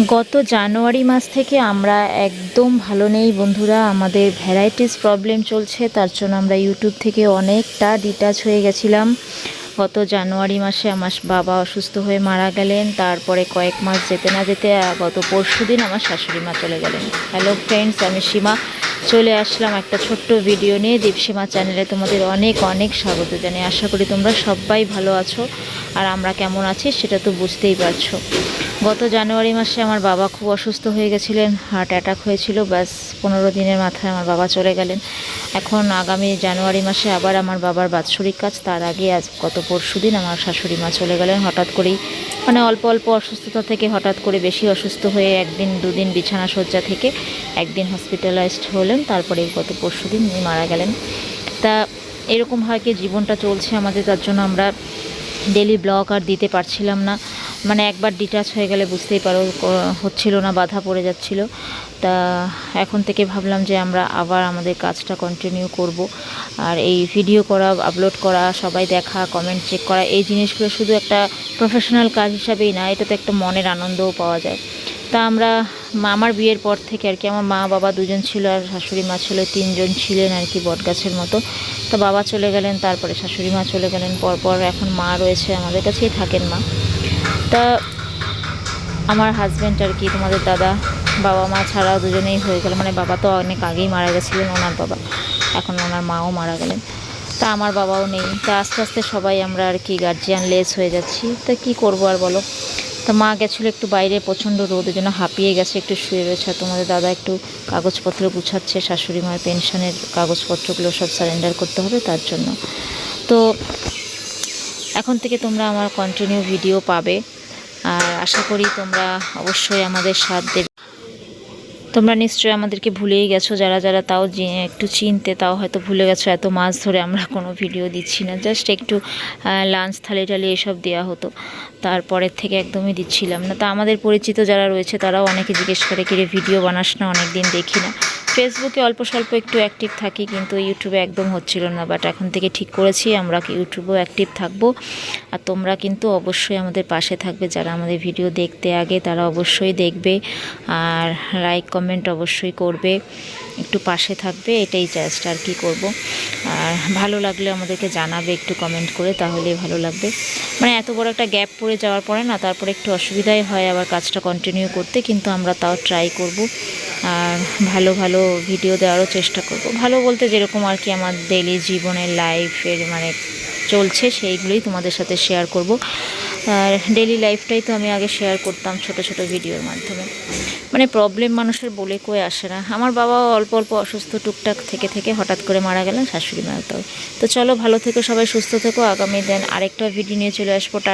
গত জানুয়ারি মাস থেকে আমরা একদম ভালো নেই বন্ধুরা। আমাদের ভ্যারাইটিস প্রবলেম চলছে, তার জন্য আমরা ইউটিউব থেকে অনেকটা ডিটাচ হয়ে গেছিলাম। গত জানুয়ারি মাসে আমার বাবা অসুস্থ হয়ে মারা গেলেন, তারপরে কয়েক মাস যেতে না যেতে গত পরশু দিন আমার শাশুড়ি মা চলে গেলেন। হ্যালো ফ্রেন্ডস আমি সীমা। চলে আসলাম একটা ছোট্ট ভিডিও নিয়ে। দীপসীমা চ্যানেলে তোমাদের অনেক অনেক স্বাগত জানাই। আশা করি তোমরা সবাই ভালো আছো। আর আমরা কেমন আছি সেটা তো বুঝতেই পারছ। গত জানুয়ারি মাসে আমার বাবা খুব অসুস্থ হয়ে গেছিলেন হার্ট অ্যাটাক হয়েছিল, ব্যাস পনেরো দিনের মাথায় আমার বাবা চলে গেলেন। এখন আগামী জানুয়ারি মাসে আবার আমার বাবার বাৎসরিক কাজ, তার আগে আজ গত পরশু দিন আমার শাশুড়ি মা চলে গেলেন হঠাৎ করেই। মানে অল্প অল্প অসুস্থতা থেকে হঠাৎ করে বেশি অসুস্থ হয়ে একদিন, দুদিন বিছানা শয্যা থেকে একদিন হসপিটালাইজড হলেন তারপরে গত পরশু দিন উনি মারা গেলেন। তা এরকম হয় কি, জীবনটা চলছে আমাদের, তার জন্য আমরা ডেলি ব্লগ আর দিতে পারছিলাম না। মানে একবার ডিটাচ হয়ে গেলে বুঝতেই পারো হচ্ছিল না, বাধা পড়ে যাচ্ছিল। তা এখন থেকে ভাবলাম যে আমরা আবার আমাদের কাজটা কন্টিনিউ করব। আর এই ভিডিও করা আপলোড করা, সবাই দেখা কমেন্ট চেক করা, এই জিনিসগুলো শুধু একটা প্রফেশনাল কাজ হিসাবেই না, এটাতে একটা মনের আনন্দও পাওয়া যায়। তা আমরা মা- আমার বিয়ের পর থেকে আর কি, আমার মা, বাবা দুজন ছিল আর শাশুড়ি মা ছিল, তিনজন ছিলেন আর কি বটগাছের মতো। তো বাবা চলে গেলেন, তারপরে শাশুড়ি মা চলে গেলেন, পরপর এখন মা রয়েছে আমাদের কাছেই থাকেন মা। তা আমার হাজব্যান্ড আর কি, তোমাদের দাদা, বাবা, মা ছাড়াও দুজনেই হয়ে গেল। মানে বাবা তো অনেক আগেই মারা গেছিলেন, ওনার বাবা। এখন ওনার মাও মারা গেলেন। তা আমার বাবাও নেই। তা আস্তে আস্তে সবাই আমরা আর কি গার্জিয়ান লেস হয়ে যাচ্ছি। তা কি করব আর বলো? তো মা গেছিল একটু বাইরে, প্রচণ্ড রোদের জন্য হাঁপিয়ে গেছে, একটু শুয়ে রয়েছে। আর তোমাদের দাদা একটু কাগজপত্র গুছাচ্ছে শাশুড়ি মায়ের পেনশনের কাগজপত্রগুলো সব সারেন্ডার করতে হবে তার জন্য। তো এখন থেকে তোমরা আমার কন্টিনিউ ভিডিও পাবে। আর আশা করি তোমরা অবশ্যই আমাদের সাথ দেবে তোমরা নিশ্চয়ই আমাদেরকে ভুলেই গেছো, যারা যারা তাও একটু চিনতে, তাও হয়তো ভুলে গেছো, এত মাস ধরে আমরা কোনো ভিডিও দিচ্ছি না। জাস্ট একটু লাঞ্চ থালি টালি এসব দেওয়া হতো। তারপরের থেকে একদমই দিচ্ছিলাম না। তা আমাদের পরিচিত যারা রয়েছে, তারাও অনেকে জিজ্ঞেস করে, কিরে, ভিডিও বানাস না অনেক দিন দেখি না। ফেসবুকে অল্প স্বল্প একটু অ্যাক্টিভ থাকি, কিন্তু ইউটিউবে একদম হচ্ছিল না বাট এখন থেকে ঠিক করেছি, আমরা ইউটিউবেও অ্যাক্টিভ থাকব। আর তোমরা কিন্তু অবশ্যই আমাদের পাশে থাকবে, যারা আমাদের ভিডিও দেখতে আগে, তারা অবশ্যই দেখবে। আর লাইক কমেন্ট অবশ্যই করবে, একটু পাশে থাকবে, এটাই জাস্ট আর কি করব। আর ভালো লাগলে আমাদেরকে জানাবে, একটু কমেন্ট করে তাহলে ভালো লাগবে। মানে এত বড় একটা গ্যাপ পড়ে যাওয়ার পরে না, তারপরে একটু অসুবিধাই হয় আবার কাজটা কন্টিনিউ করতে, কিন্তু আমরা তাও ট্রাই করব। ভালো ভালো ভিডিও দেওয়ারও চেষ্টা করব। ভালো বলতে যেরকম আর কি আমার ডেলি জীবনের লাইফের মানে চলছে, সেইগুলোই তোমাদের সাথে শেয়ার করব। আর ডেলি লাইফটাই তো আমি আগে শেয়ার করতাম ছোট ছোট ভিডিওর মাধ্যমে। মানে প্রবলেম মানুষের বলে কয়ে আসে না। আমার বাবাও অল্প অল্প অসুস্থ টুকটাক থেকে থেকে হঠাৎ করে মারা গেলেন শাশুড়ি মারা তো চলো ভালো থেকো, সবাই সুস্থ থেকো। আগামী দিন আরেকটা ভিডিও নিয়ে চলে আসব।